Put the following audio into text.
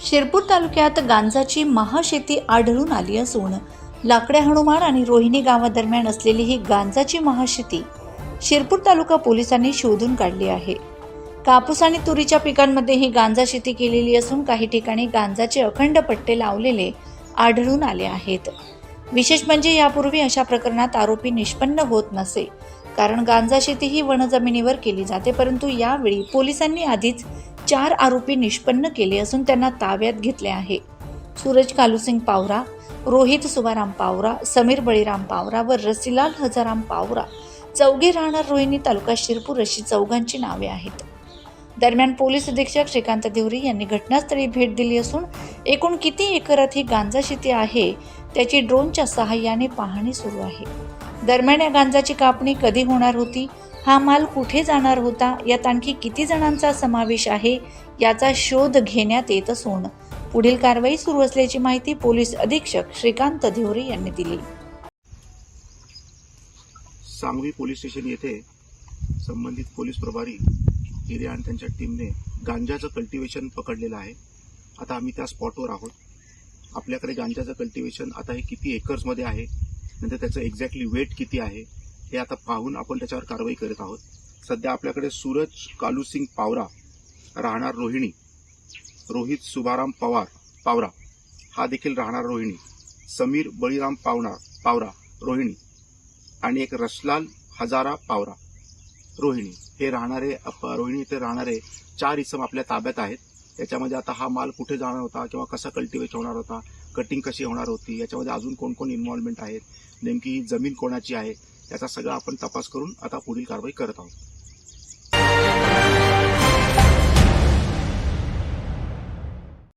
शिरपूर तालुक्यात गांजाची महाशेती आढळून आली असून लाकड्या हनुमान आणि रोहिणी गावादरम्यान असलेली ही गांजाची महाशेती शिरपूर तालुका पोलिसांनी शोधून काढली आहे. कापूस आणि तुरीच्या पिकांमध्ये ही गांजा शेती केलेली असून काही ठिकाणी गांजाचे अखंड पट्टे लावलेले आढळून आले आहेत. विशेष म्हणजे यापूर्वी अशा प्रकरणात आरोपी निष्पन्न होत नसे कारण गांजा शेती ही वनजमिनीवर केली जाते परंतु यावेळी पोलिसांनी आधीच चार आरोपी निष्पन्न केले असून त्यांना ताब्यात घेतले आहे. सूरज कालूसिंग पावरा रोहित सुभाराम पावरा समीर बळीराम पावरा व रसीलाल हजाराम पावरा चौघे राहणार रोहिणी तालुका शिरपूर अशी चौघांची नावे आहेत. दरम्यान पोलीस अधीक्षक श्रीकांत देवरी यांनी घटनास्थळी भेट दिली असून एकूण किती एकरात ही गांजा शेती आहे त्याची ड्रोनच्या सहाय्याने पाहणी सुरू आहे. दरम्यान या गांजाची कापणी कधी होणार होती हा माल कुठे जाणार होता? यात आणखी किती जणांचा समावेश आहे? याचा शोध घेण्यात येत असून पुढील कारवाई सुरू असल्याची माहिती पोलीस अधीक्षक श्रीकांत देवरे यांनी दिली. सांगवी पोलीस स्टेशन येथे संबंधित पोलीस प्रभारी हिरे आणि त्यांच्या टीमने गांजाचं कल्टिवेशन पकडलेलं आहे. आता आम्ही त्या स्पॉटवर आहोत. आपल्याकडे गांजाचं कल्टिवेशन आता हे किती एकर्समध्ये आहे? नंतर त्याचं एक्झॅक्टली वेट किती आहे? हे आता पाहून आपण त्याच्यावर कारवाई करत आहोत. सध्या आपल्याकडे सूरज कालूसिंग पावरा राहणार रोहिणी रोहित सुभाराम पवार पावरा हा देखील राहणार रोहिणी समीर बळीराम पावणार पावरा रोहिणी आणि एक रसलाल हजारा पावरा रोहिणी. हे राहणारे अप- रोहिणी इथे राहणारे चार इसम आपल्या ताब्यात आहेत. याच्यामध्ये आता हा माल कुठे जाणार होता किंवा कसा कल्टिवेट होणार होता कटिंग कशी होणार होती याच्यामध्ये अजून कोण कोण इन्व्हॉल्वमेंट आहेत नेमकी ही जमीन कोणाची आहे याचा सगळा आपण तपास करून आता पुढील कारवाई करत आहोत.